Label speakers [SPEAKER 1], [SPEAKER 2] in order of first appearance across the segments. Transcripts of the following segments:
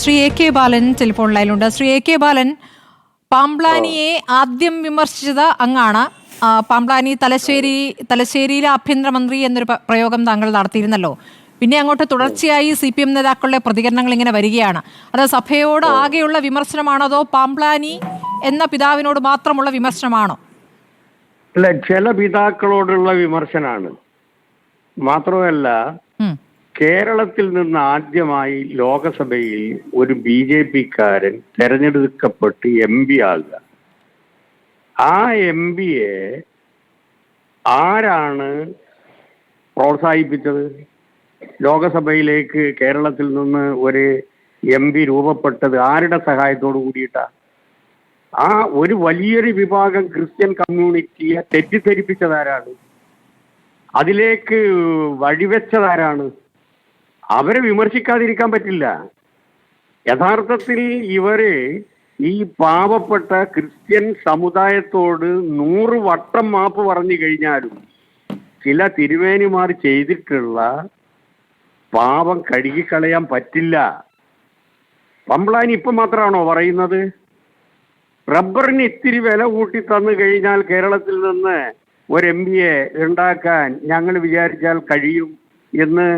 [SPEAKER 1] Shri A K Balan telephone ലൈനിലുണ്ട്. Shri A K Balan പാംപ്ലാനിയെ ആദ്യം വിമർശിച്ചത് അങ്ങാണ്. പാംപ്ലാനി തലശ്ശേരി തലശ്ശേരിയിലെ ആഭ്യന്തരമന്ത്രി എന്നൊരു പ്രയോഗം താങ്കൾ നടത്തിയിരുന്നല്ലോ. പിന്നെ അങ്ങോട്ട് തുടർച്ചയായി സി പി എം നേതാക്കളുടെ പ്രതികരണങ്ങൾ ഇങ്ങനെ വരികയാണ്. അത് സഭയോട് ആകെയുള്ള വിമർശനമാണോ അതോ പാംപ്ലാനി എന്ന പിതാവിനോട് മാത്രമുള്ള വിമർശനമാണോ?
[SPEAKER 2] അല്ല ചില പിതാക്കളോടുള്ള വിമർശനാണ്. മാത്രമല്ല. കേരളത്തിൽ നിന്ന് ആദ്യമായി ലോകസഭയിൽ ഒരു ബി ജെ പിക്കാരൻ തെരഞ്ഞെടുക്കപ്പെട്ട് എം പി ആകുക. ആ എം പിയെ ആരാണ് പ്രോത്സാഹിപ്പിച്ചത്? ലോകസഭയിലേക്ക് കേരളത്തിൽ നിന്ന് ഒരു എം പി രൂപപ്പെട്ടത് ആരുടെ സഹായത്തോട് കൂടിയിട്ടാ? ആ ഒരു വലിയൊരു വിഭാഗം ക്രിസ്ത്യൻ കമ്മ്യൂണിറ്റിയെ തെറ്റിദ്ധരിപ്പിച്ചതാരാണ്? അതിലേക്ക് വഴിവെച്ചതാരാണ്? അവരെ വിമർശിക്കാതിരിക്കാൻ പറ്റില്ല. യഥാർത്ഥത്തിൽ ഇവർ ഈ പാവപ്പെട്ട ക്രിസ്ത്യൻ സമുദായത്തോട് നൂറ് വട്ടം മാപ്പ് പറഞ്ഞു കഴിഞ്ഞാലും ചില തിരുവേനിമാർ ചെയ്തിട്ടുള്ള പാപം കഴുകിക്കളയാൻ പറ്റില്ല. പമ്പ്ലാനി ഇപ്പം മാത്രമാണോ പറയുന്നത്? റബ്ബറിന് ഇത്തിരി വില കൂട്ടി തന്നു കഴിഞ്ഞാൽ കേരളത്തിൽ നിന്ന് ഒരു എം പിയെ ഉണ്ടാക്കാൻ ഞങ്ങൾ വിചാരിച്ചാൽ കഴിയും എന്ന്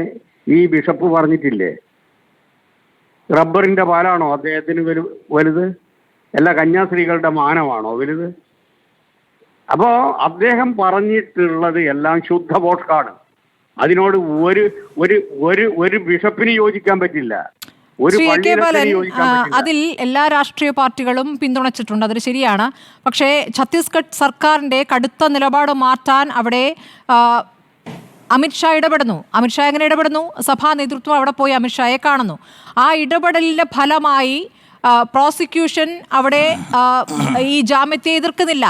[SPEAKER 2] ഈ ബിഷപ്പ് പറഞ്ഞിട്ടില്ലേ? റബ്ബറിന്റെ പാലാണോ അദ്ദേഹത്തിന് വലു വലുത്? അല്ല കന്യാസ്ത്രീകളുടെ മാനമാണോ വലുത്? അപ്പോ അദ്ദേഹം പറഞ്ഞിട്ടുള്ളത് എല്ലാം ശുദ്ധ പോഷ്കാണ് അതിനോട് ഒരു ഒരു ഒരു ഒരു ബിഷപ്പിന് യോജിക്കാൻ പറ്റില്ല.
[SPEAKER 1] ശ്രീ കെ ബാലൻ അതിൽ എല്ലാ രാഷ്ട്രീയ പാർട്ടികളും പിന്തുണച്ചിട്ടുണ്ട്. അതൊരു ശരിയാണ്. പക്ഷേ ഛത്തീസ്ഗഡ് സർക്കാരിന്റെ കടുത്ത നിലപാട് മാറ്റാൻ അവിടെ അമിത്ഷാ ഇടപെടുന്നു. അമിത്ഷാ എങ്ങനെ ഇടപെടുന്നു? സഭാ നേതൃത്വം അവിടെ പോയി അമിത്ഷായെ കാണുന്നു. ആ ഇടപെടലിന്റെ ഫലമായി പ്രോസിക്യൂഷൻ അവിടെ ഈ ജാമ്യത്തെ എതിർക്കുന്നില്ല.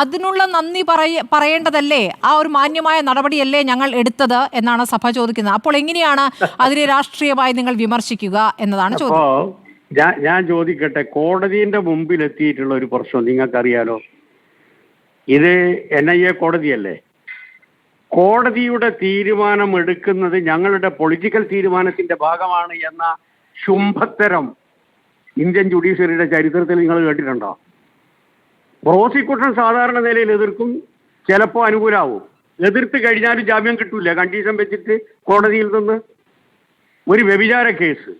[SPEAKER 1] അതിനുള്ള നന്ദി പറയ പറയേണ്ടതല്ലേ? ആ ഒരു മാന്യമായ നടപടിയല്ലേ ഞങ്ങൾ എടുത്തത് എന്നാണ് സഭ ചോദിക്കുന്നത്. അപ്പോൾ എങ്ങനെയാണ് അതിനെ രാഷ്ട്രീയമായി നിങ്ങൾ വിമർശിക്കുക എന്നതാണ് ചോദ്യം.
[SPEAKER 2] ഞാൻ ഞാൻ ചോദിക്കട്ടെ കോടതിന്റെ മുമ്പിൽ എത്തിയിട്ടുള്ള ഒരു പ്രശ്നം നിങ്ങൾക്കറിയാലോ? ഇത് എൻ ഐ എ കോടതിയല്ലേ? കോടതിയുടെ തീരുമാനം എടുക്കുന്നത് ഞങ്ങളുടെ പൊളിറ്റിക്കൽ തീരുമാനത്തിന്റെ ഭാഗമാണ് എന്ന ശുംഭത്തരം ഇന്ത്യൻ ജുഡീഷ്യറിയുടെ ചരിത്രത്തിൽ നിങ്ങൾ കേട്ടിട്ടുണ്ടോ? പ്രോസിക്യൂഷൻ സാധാരണ നിലയിൽ എതിർക്കും ചിലപ്പോൾ അനുകൂലമാവും എതിർത്ത് കഴിഞ്ഞാലും ജാമ്യം കിട്ടൂല. കണ്ടീഷൻ വെച്ചിട്ട് കോടതിയിൽ നിന്ന് ഒരു വ്യഭിചാര കേസ്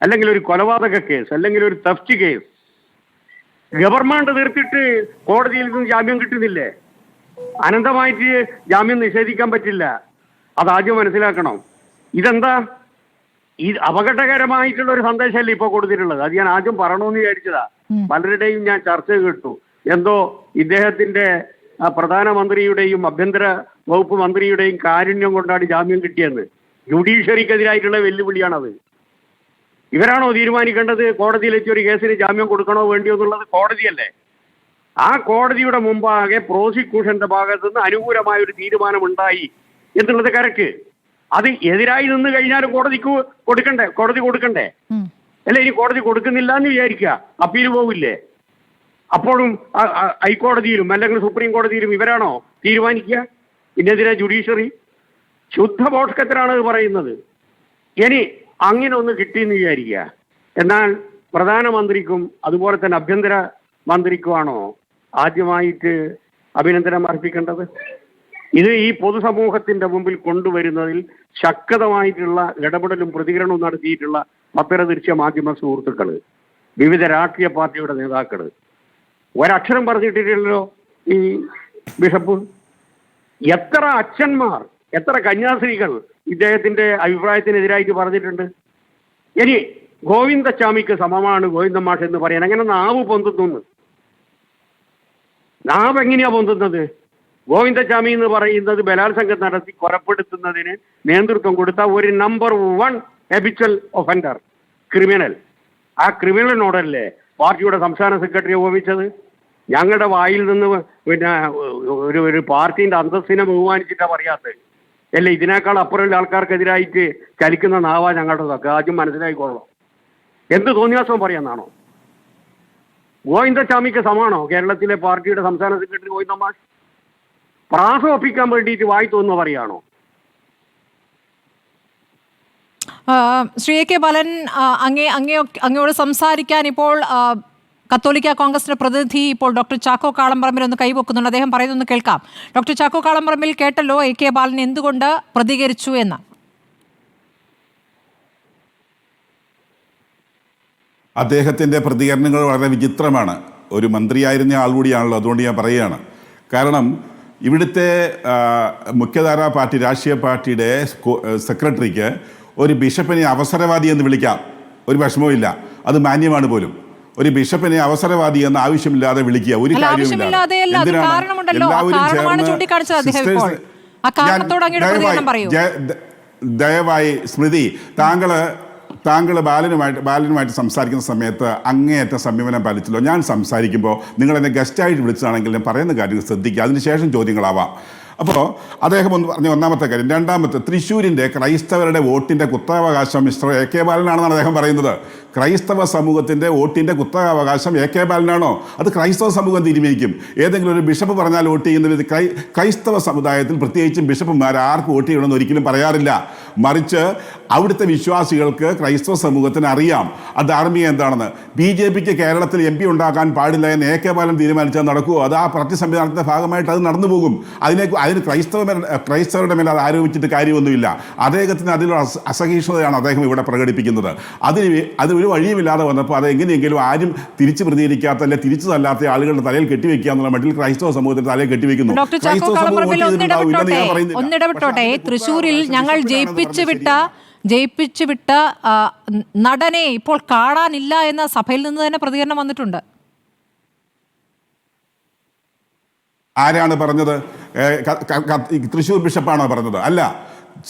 [SPEAKER 2] അല്ലെങ്കിൽ ഒരു കൊലപാതക കേസ് അല്ലെങ്കിൽ ഒരു തഫ്റ്റ് കേസ് ഗവൺമെന്റ് തീർത്തിട്ട് കോടതിയിൽ നിന്ന് ജാമ്യം കിട്ടുന്നില്ലേ? അനന്തമായിട്ട് ജാമ്യം നിഷേധിക്കാൻ പറ്റില്ല. അതാദ്യം മനസ്സിലാക്കണം. ഇതെന്താ? ഈ അപകടകരമായിട്ടുള്ള ഒരു സന്ദേശമല്ലേ ഇപ്പൊ കൊടുത്തിട്ടുള്ളത്? അത് ഞാൻ ആദ്യം പറയണമെന്ന് വിചാരിച്ചതാ. പലരുടെയും ഞാൻ ചർച്ച കേട്ടു. എന്തോ ഇദ്ദേഹത്തിന്റെ പ്രധാനമന്ത്രിയുടെയും ആഭ്യന്തര വകുപ്പ് മന്ത്രിയുടെയും കാരുണ്യം കൊണ്ടാണ് ജാമ്യം കിട്ടിയെന്ന്. ജുഡീഷ്യറിക്കെതിരായിട്ടുള്ള വെല്ലുവിളിയാണത്. ഇവരാണോ തീരുമാനിക്കേണ്ടത്? കോടതിയിലെത്തി ഒരു കേസിന് ജാമ്യം കൊടുക്കണോ വേണ്ടിയോ എന്നുള്ളത് കോടതിയല്ലേ. ആ കോടതിയുടെ മുമ്പാകെ പ്രോസിക്യൂഷന്റെ ഭാഗത്ത് നിന്ന് അനുകൂലമായ ഒരു തീരുമാനം ഉണ്ടായി എന്നുള്ളത് കരക്ക് അത് എതിരായി നിന്ന് കഴിഞ്ഞാൽ കോടതിക്ക് കൊടുക്കണ്ടേ? കോടതി കൊടുക്കണ്ടേ? അല്ലെ? ഇനി കോടതി കൊടുക്കുന്നില്ല എന്ന് വിചാരിക്കുക. അപ്പീൽ പോവില്ലേ? അപ്പോഴും ഹൈക്കോടതിയിലും അല്ലെങ്കിൽ സുപ്രീം കോടതിയിലും ഇവരാണോ തീരുമാനിക്കുക? ഇതിനെതിരെ ജുഡീഷ്യറി? ശുദ്ധ ബോഷ്കത്തിലാണ് ഇത് പറയുന്നത്. ഇനി അങ്ങനെ ഒന്ന് കിട്ടിയെന്ന് വിചാരിക്കുക. എന്നാൽ പ്രധാനമന്ത്രിക്കും അതുപോലെ തന്നെ ആഭ്യന്തര മന്ത്രിക്കുമാണോ ആദ്യമായിട്ട് അഭിനന്ദനം അർപ്പിക്കേണ്ടത്. ഇത് ഈ പൊതുസമൂഹത്തിന്റെ മുമ്പിൽ കൊണ്ടുവരുന്നതിൽ ശക്തമായിട്ടുള്ള ഇടപെടലും പ്രതികരണവും നടത്തിയിട്ടുള്ള പത്രദൃശ്യ മാധ്യമ സുഹൃത്തുക്കൾ വിവിധ രാഷ്ട്രീയ പാർട്ടിയുടെ നേതാക്കൾ ഒരക്ഷരം പറഞ്ഞിട്ടില്ലല്ലോ ഈ ബിഷപ്പ്. എത്ര അച്ഛന്മാർ എത്ര കന്യാസ്ത്രീകൾ ഇദ്ദേഹത്തിന്റെ അഭിപ്രായത്തിനെതിരായിട്ട് പറഞ്ഞിട്ടുണ്ട്. ഇനി ഗോവിന്ദസ്വാമിക്ക് സമമാണ് ഗോവിന്ദ മാഷ് എന്ന് പറയാൻ. അങ്ങനെ നാവ് പൊന്തുന്നു നാവ് എങ്ങനെയാ പൊന്തുന്നത്? ഗോവിന്ദസ്വാമി എന്ന് പറയുന്നത് ബലാത്സംഗം നടത്തി കൊലപ്പെടുത്തുന്നതിന് നേതൃത്വം കൊടുത്ത ഒരു number one habitual offender criminal ആ ക്രിമിനലിനോടല്ലേ പാർട്ടിയുടെ സംസ്ഥാന സെക്രട്ടറി ഓപിച്ചത് ഞങ്ങളുടെ വായിൽ നിന്ന് പിന്നെ ഒരു ഒരു പാർട്ടിന്റെ അന്തസ്സിനെ ബഹുമാനിച്ചിട്ടാ പറയാത്തത്. അല്ലെ? ഇതിനേക്കാൾ അപ്പുറമുള്ള ആൾക്കാർക്കെതിരായിട്ട് ചലിക്കുന്ന നാവാ ഞങ്ങളുടെതൊക്കെ ആദ്യം മനസ്സിലായിക്കൊള്ളണം എന്ത് തോന്നിയാസം പറയാന്നാണോ? ഗോവിന്ദസ്വാമിക്ക് സമാണോ? കേരളത്തിലെ പാർട്ടിയുടെ സംസ്ഥാന സെക്രട്ടറി ഗോവിന്ദ മാഷ്? പ്രാസം ഒപ്പിക്കാൻ വേണ്ടിയിട്ട് വായി തോന്നുന്ന പറയാണോ?
[SPEAKER 1] ശ്രീ എ കെ ബാലൻ അങ്ങേ അങ്ങേ അങ്ങയോട് സംസാരിക്കാൻ ഇപ്പോൾ കത്തോലിക്ക കോൺഗ്രസിന്റെ പ്രതിനിധി ഇപ്പോൾ ഡോക്ടർ ചാക്കോ കാളംപറമ്പിൽ ഒന്ന് കൈവെക്കുന്നുണ്ട്. അദ്ദേഹം പറയുന്നൊന്ന് കേൾക്കാം. ഡോക്ടർ ചാക്കോ കാളംപറമ്പിൽ കേട്ടല്ലോ എ കെ ബാലൻ എന്തുകൊണ്ട് പ്രതികരിച്ചു എന്ന്.
[SPEAKER 3] അദ്ദേഹത്തിന്റെ പ്രതികരണങ്ങൾ വളരെ വിചിത്രമാണ്. ഒരു മന്ത്രിയായിരുന്ന ആൾ കൂടിയാണല്ലോ അതുകൊണ്ട് ഞാൻ പറയുകയാണ്. കാരണം ഇവിടുത്തെ മുഖ്യധാരാ പാർട്ടി രാഷ്ട്രീയ പാർട്ടിയുടെ സെക്രട്ടറിക്ക് ഒരു ബിഷപ്പിനെ അവസരവാദി എന്ന് വിളിക്കാം. ഒരു വിഷമവുമില്ല അത് മാന്യമാണ് പോലും. ഒരു ബിഷപ്പിനെ അവസരവാദി എന്ന് ആവശ്യമില്ലാതെ വിളിക്കുക ഒരു
[SPEAKER 1] കാര്യമില്ല?
[SPEAKER 3] എല്ലാവരും. ദയവായി സ്മൃതി താങ്കൾ താങ്കൾ ബാലനുമായിട്ട് ബാലനുമായിട്ട് സംസാരിക്കുന്ന സമയത്ത് അങ്ങേയറ്റ സംയമനം പാലിച്ചല്ലോ. ഞാൻ സംസാരിക്കുമ്പോൾ നിങ്ങൾ എന്നെ ഗസ്റ്റായിട്ട് വിളിച്ചതാണെങ്കിൽ ഞാൻ പറയുന്ന കാര്യങ്ങൾ ശ്രദ്ധിക്കുക. അതിനുശേഷം ചോദ്യങ്ങളാവാം. അപ്പോൾ അദ്ദേഹം ഒന്ന് പറഞ്ഞ ഒന്നാമത്തെ കാര്യം. രണ്ടാമത്തെ തൃശ്ശൂരിന്റെ ക്രൈസ്തവരുടെ വോട്ടിന്റെ കുത്തവകാശം മിസ്റ്റർ എ കെ ബാലനാണെന്നാണ് അദ്ദേഹം പറയുന്നത്. ക്രൈസ്തവ സമൂഹത്തിന്റെ വോട്ടിന്റെ കുത്തകാവകാശം എ കെ ബാലനാണോ? അത് ക്രൈസ്തവ സമൂഹം തീരുമാനിക്കും ഏതെങ്കിലും ഒരു ബിഷപ്പ് പറഞ്ഞാൽ വോട്ട് ചെയ്യുന്നവർ ക്രൈ ക്രൈസ്തവ സമുദായത്തിൽ പ്രത്യേകിച്ചും ബിഷപ്പുമാർ ആർക്ക് വോട്ട് ചെയ്യണമെന്ന് ഒരിക്കലും പറയാറില്ല. മറിച്ച് അവിടുത്തെ വിശ്വാസികൾക്ക് ക്രൈസ്തവ സമൂഹത്തിന് അറിയാം. ആ ധാർമ്മിക എന്താണെന്ന്. ബി ജെ പിക്ക് കേരളത്തിൽ എം പി ഉണ്ടാക്കാൻ പാടില്ല എന്ന് എ കെ ബാലൻ തീരുമാനിച്ചാൽ നടക്കുമോ അത് ആ പാർട്ടി സംവിധാനത്തിന്റെ ഭാഗമായിട്ട് അത് നടന്നു പോകും. അതിനെ അതിന് ക്രൈസ്തവ ക്രൈസ്തവരുടെ മേലെ അത് ആരോപിച്ചിട്ട് കാര്യമൊന്നുമില്ല. അദ്ദേഹത്തിന് അതിലൊരു അസ- അസഹിഷ്ണുതയാണ് അദ്ദേഹം ഇവിടെ പ്രകടിപ്പിക്കുന്നത്. അതിന് വേ- അത് ഒരു വഴിയുമില്ലാതെ വന്നപ്പോൾ അത് എങ്ങനെയെങ്കിലും ആരും തിരിച്ചു പ്രതികരിക്കാത്ത അല്ലെ തിരിച്ചു തല്ലാത്ത ആളുകളുടെ തലയിൽ കെട്ടിവെക്കുക എന്നുള്ള മട്ടിൽ ക്രൈസ്തവ സമൂഹത്തിന്റെ തലയിൽ കെട്ടിവെക്കുന്നു.
[SPEAKER 1] ഒന്നിടപെട്ടോട്ടെ തൃശ്ശൂരിൽ ഞങ്ങൾ ജയിപ്പിച്ചു വിട്ട ജയിപ്പിച്ചു വിട്ട നടനെ ഇപ്പോൾ കാണാനില്ല എന്ന സഭയിൽ നിന്ന് തന്നെ പ്രതികരണം വന്നിട്ടുണ്ട്.
[SPEAKER 3] ആരാണ് പറഞ്ഞത്? തൃശ്ശൂർ ബിഷപ്പാണോ പറഞ്ഞത്? അല്ല.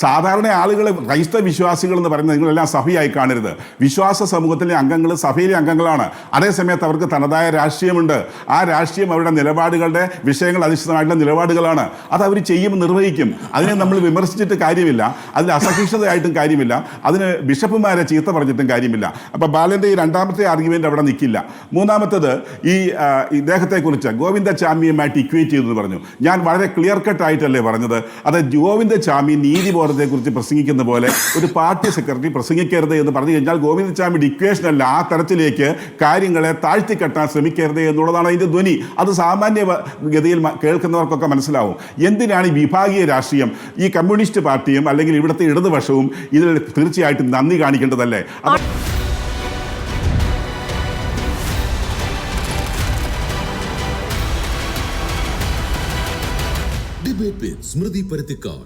[SPEAKER 3] സാധാരണ ആളുകൾ ക്രൈസ്തവ വിശ്വാസികൾ എന്ന് പറയുന്നത് നിങ്ങളെല്ലാം സഭയായി കാണരുത്. വിശ്വാസ സമൂഹത്തിലെ അംഗങ്ങൾ സഭയിലെ അംഗങ്ങളാണ്. അതേസമയത്ത് അവർക്ക് തനതായ രാഷ്ട്രീയമുണ്ട്. ആ രാഷ്ട്രീയം അവരുടെ നിലപാടുകളുടെ വിഷയങ്ങൾ അധിഷ്ഠിതമായിട്ടുള്ള നിലപാടുകളാണ്. അത് അവർ ചെയ്യും നിർവഹിക്കും. അതിനെ നമ്മൾ വിമർശിച്ചിട്ട് കാര്യമില്ല. അതിൽ അസഹിഷ്ണുതയായിട്ടും കാര്യമില്ല. അതിന് ബിഷപ്പുമാരെ ചീത്ത പറഞ്ഞിട്ടും കാര്യമില്ല. അപ്പോൾ ബാലന്റെ ഈ രണ്ടാമത്തെ ആർഗ്യുമെന്റ് അവിടെ നിൽക്കില്ല മൂന്നാമത്തത് ഈ ഇദ്ദേഹത്തെക്കുറിച്ച് ഗോവിന്ദ ചാമിയുമായിട്ട് ഇക്വേറ്റ് ചെയ്തു എന്ന് പറഞ്ഞു. ഞാൻ വളരെ ക്ലിയർ കട്ട് ആയിട്ടല്ലേ പറഞ്ഞത്? അത് ഗോവിന്ദചാമി നീതിബോധത്തെക്കുറിച്ച് പ്രസംഗിക്കുന്ന പോലെ ഒരു പാർട്ടി സെക്രട്ടറി പ്രസംഗിക്കരുത് എന്ന് പറഞ്ഞു കഴിഞ്ഞാൽ ഗോവിന്ദസ്വാമിയുടെ ഇക്വേഷൻ അല്ല ആ തരത്തിലേക്ക് കാര്യങ്ങളെ താഴ്ത്തിക്കെട്ടാൻ ശ്രമിക്കരുത് എന്നുള്ളതാണ് അതിന്റെ ധ്വനി. അത് സാമാന്യ ഗതിയിൽ കേൾക്കുന്നവർക്കൊക്കെ മനസ്സിലാവും. എന്തിനാണ് ഈ വിഭാഗീയ രാഷ്ട്രീയം? ഈ കമ്മ്യൂണിസ്റ്റ് പാർട്ടിയും അല്ലെങ്കിൽ ഇവിടുത്തെ ഇടതുപക്ഷവും ഇതിൽ തീർച്ചയായിട്ടും നന്ദി കാണിക്കേണ്ടതല്ലേ?
[SPEAKER 4] സ്മൃതി പരുത്തിക്കാട്